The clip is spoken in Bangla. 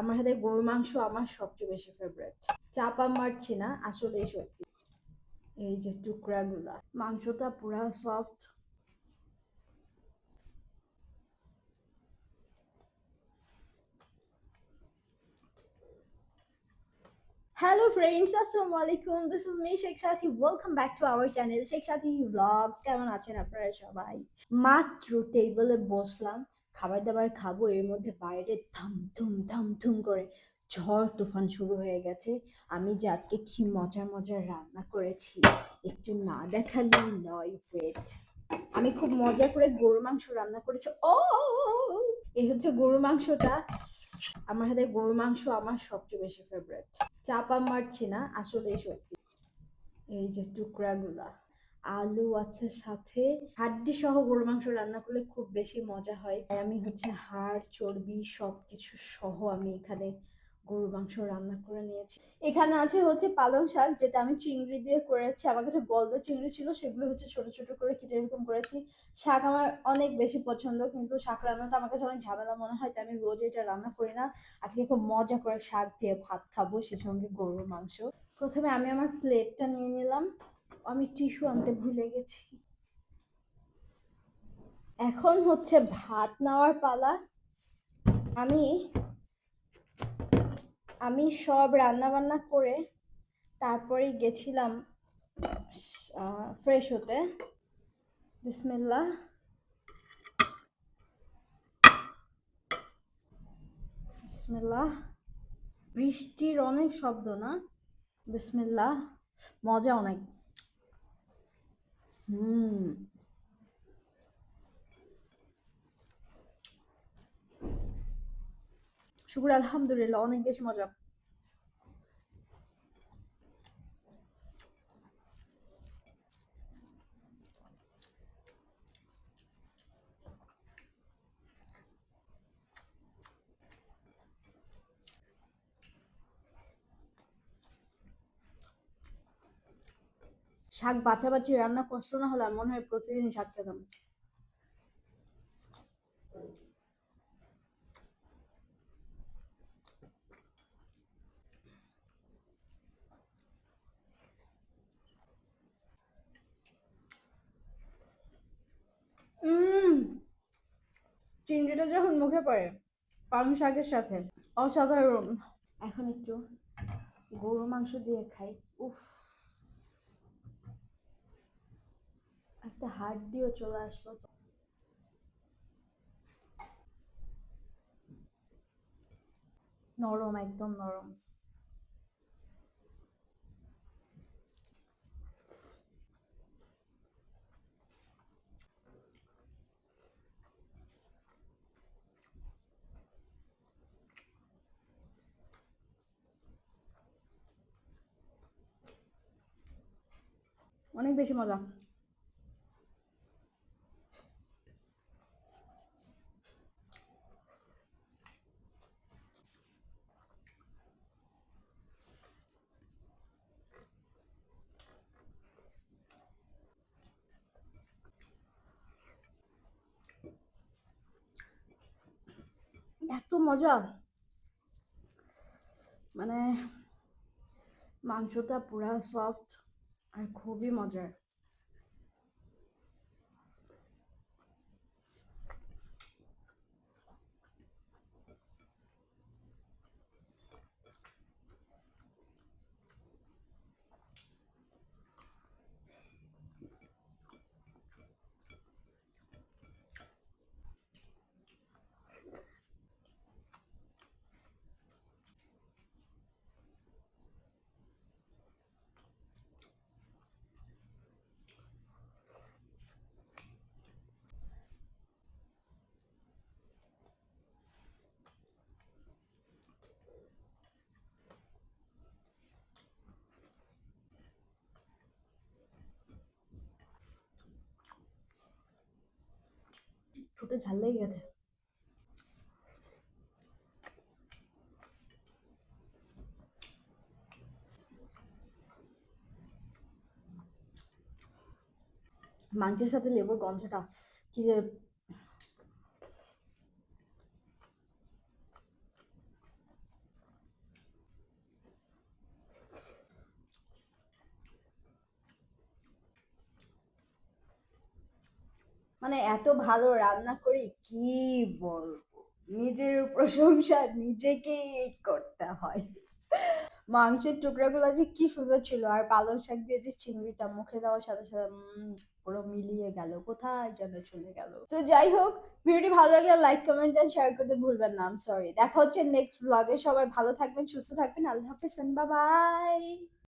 আমার হাতে গরুর মাংস আমার সবচেয়ে বেশি ফেভারিট চাপা মারছি না আসলে সত্যি। এই যে টুকরাগুলা, মাংসটা পুরা সফট হ্যালো ফ্রেন্ডস আসসালামু আলাইকুম। This is me Sheikh Sathi welcome back to our channel Sheikh Sathi vlogs কেমন আছেন আপনারা সবাই? মাত্র টেবিলে বসলাম। খাবার দাবার খাব, এর মধ্যে বাইরে থাম থুম থাম থুম করে ঝড়, তুফান শুরু হয়ে গেছে। আমি যে আজকে কি মজার মজার রান্না করেছি, একটু না দেখালে নয় ওয়েট আমি খুব মজা করে গরু মাংস রান্না করেছি। ও এই হচ্ছে গরু মাংসটা। আমার হাতে গরু মাংস আমার সবচেয়ে বেশি ফেভারিট চাপা মারছি না আসলে সত্যি। এই যে টুকরাগুলা। আলু আছে সাথে হাড্ডি সহ গরু মাংস রান্না করলে খুব বেশি মজা হয়। তাই আমি হচ্ছে হাড়, চর্বি সব কিছু সহ আমি এখানে গরু মাংস রান্না করে নিয়েছি। এখানে আছে হচ্ছে পালং শাক, যেটা আমি চিংড়ি দিয়ে করেছি। আমার কাছে গলদা চিংড়ি ছিল, সেগুলো হচ্ছে ছোট ছোট করে কেটে এরকম করেছি। শাক আমার অনেক বেশি পছন্দ, কিন্তু শাক রান্নাটা আমার কাছে অনেক ঝামেলা মনে হয়, তাই আমি রোজ এটা রান্না করি না। আজকে খুব মজা করে শাক দিয়ে ভাত খাব, সে সঙ্গে গরুর মাংস। প্রথমে আমি আমার প্লেটটা নিয়ে নিলাম। আমি টিস্যু আনতে ভুলে গেছি। এখন হচ্ছে ভাত নেওয়ার পালা। আমি আমি সব রান্না বান্না করে তারপরেই গেছিলাম ফ্রেশ হতে। বিসমিল্লাহ। বিসমিল্লাহ। বৃষ্টির অনেক শব্দ না? বিসমিল্লাহ। মজা অনেক হুম। শুকুর আলহামদুলিল্লাহ অনেক বেশি মজা। শাক বাছাবাছি, রান্না কষ্ট না হলে মনে হয় প্রতিদিন শাক খেতাম। চিংড়িটা যখন মুখে পড়ে, পালং শাকের সাথে, অসাধারণ। এখন একটু গরু মাংস দিয়ে খাই। উফ। একটা হাড় দিয়েও চলে আসলো তো। নরম একদম নরম। অনেক বেশি মজা। এত মজা। মানে মাংসটা পুরা সফট আর খুবই মজার। ঠোঁটে ঝাল লেগে গেছে। মাংসের সাথে লেবুর গন্ধটা কি যে মানে এত ভালো রান্না করি কি বলব? নিজের প্রশংসা নিজেকেই করতে হয়। মাংসের টুকরাগুলো যে কি সুন্দর ছিল। আর পালং শাক দিয়ে যে চিংড়িটা মুখে দেওয়ার সাথে সাথে পুরো মিলিয়ে গেল। কোথায় যেন চলে গেল। তো যাই হোক, ভিডিওটি ভালো লাগলে লাইক কমেন্ট আর শেয়ার করতে ভুলবেন না। সরি দেখা হচ্ছে নেক্সট ব্লগে সবাই ভালো থাকবেন, সুস্থ থাকবেন। আল্লাহ হাফিজ বাই